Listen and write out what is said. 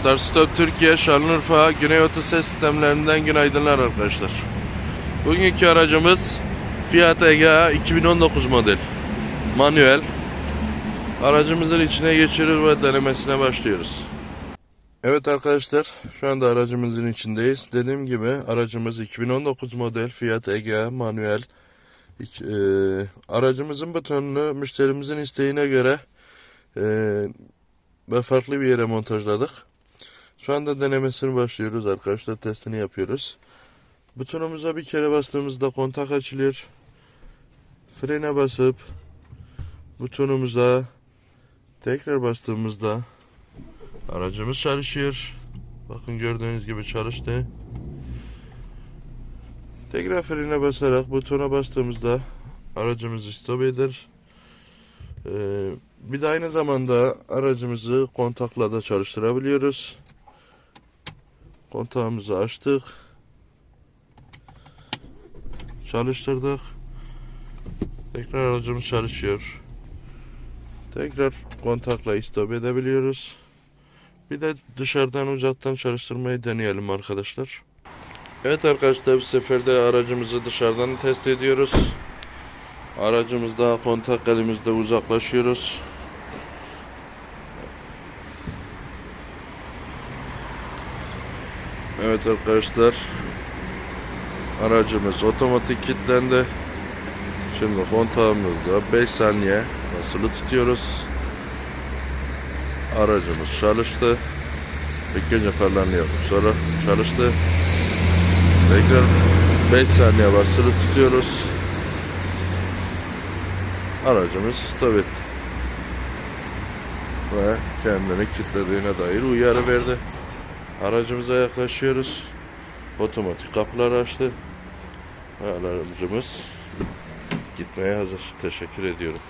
Start Stop Türkiye Şanlıurfa Güneybatı ses sistemlerinden günaydınlar arkadaşlar. Bugünkü aracımız Fiat Egea 2019 model. Manuel. Aracımızın içine geçiyoruz ve denemesine başlıyoruz. Evet arkadaşlar şu anda aracımızın içindeyiz. Dediğim gibi aracımız 2019 model Fiat Egea manuel. E, aracımızın butonunu müşterimizin isteğine göre e, ve farklı bir yere montajladık. Şu anda denemesini başlıyoruz arkadaşlar. Testini yapıyoruz. Butonumuza bir kere bastığımızda kontak açılıyor. Frene basıp butonumuza tekrar bastığımızda aracımız çalışıyor. Bakın gördüğünüz gibi çalıştı. Tekrar frene basarak butona bastığımızda aracımız stop eder. Ee, bir de aynı zamanda aracımızı kontakla da çalıştırabiliyoruz. Kontağımızı açtık. Çalıştırdık. Tekrar aracımız çalışıyor. Tekrar kontakla stop edebiliyoruz. Bir de dışarıdan uzaktan çalıştırmayı deneyelim arkadaşlar. Evet arkadaşlar bu sefer de aracımızı dışarıdan test ediyoruz. Aracımızda kontak elimizde uzaklaşıyoruz. Evet arkadaşlar. Aracımız otomatik kilitlendi. Şimdi kontağımızda 5 saniye basılı tutuyoruz. Aracımız çalıştı. İlk önce farlarını yapıp sonra çalıştı. Tekrar 5 saniye basılı tutuyoruz. Aracımız stop. Ve kendini kilitlediğine dair uyarı verdi. Aracımıza yaklaşıyoruz. Otomatik kapılar açtı. Aracımız gitmeye hazır. Teşekkür ediyorum.